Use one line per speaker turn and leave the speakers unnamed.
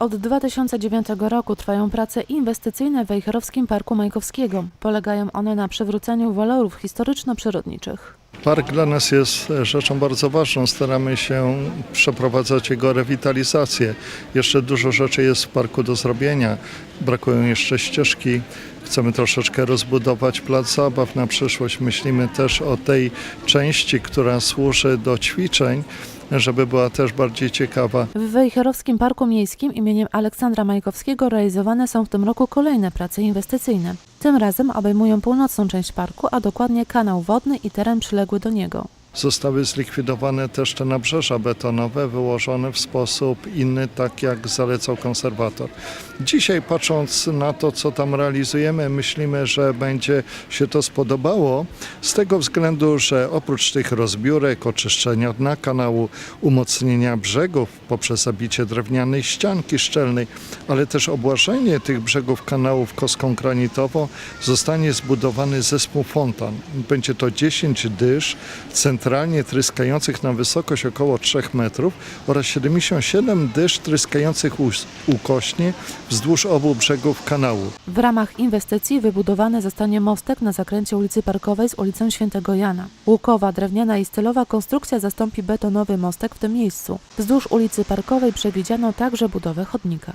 Od 2009 roku trwają prace inwestycyjne w Wejherowskim Parku Majkowskiego. Polegają one na przywróceniu walorów historyczno-przyrodniczych.
Park dla nas jest rzeczą bardzo ważną. Staramy się przeprowadzać jego rewitalizację. Jeszcze dużo rzeczy jest w parku do zrobienia. Brakują jeszcze ścieżki. Chcemy troszeczkę rozbudować plac zabaw na przyszłość. Myślimy też o tej części, która służy do ćwiczeń, żeby była też bardziej ciekawa.
W Wejherowskim Parku Miejskim imieniem Aleksandra Majkowskiego realizowane są w tym roku kolejne prace inwestycyjne. Tym razem obejmują północną część parku, a dokładnie kanał wodny i teren przyległy do niego.
Zostały zlikwidowane też te nabrzeża betonowe, wyłożone w sposób inny, tak jak zalecał konserwator. Dzisiaj patrząc na to, co tam realizujemy, myślimy, że będzie się to spodobało z tego względu, że oprócz tych rozbiórek, oczyszczenia dna kanału, umocnienia brzegów poprzez zabicie drewnianej ścianki szczelnej, ale też obłażenie tych brzegów kanałów kostką granitową, zostanie zbudowany zespół fontan. Będzie to 10 dysz centralnie tryskających na wysokość około 3 metrów oraz 77 dysz tryskających ukośnie wzdłuż obu brzegów kanału.
W ramach inwestycji wybudowany zostanie mostek na zakręcie ulicy Parkowej z ulicą Świętego Jana. Łukowa, drewniana i stylowa konstrukcja zastąpi betonowy mostek w tym miejscu. Wzdłuż ulicy Parkowej przewidziano także budowę chodnika.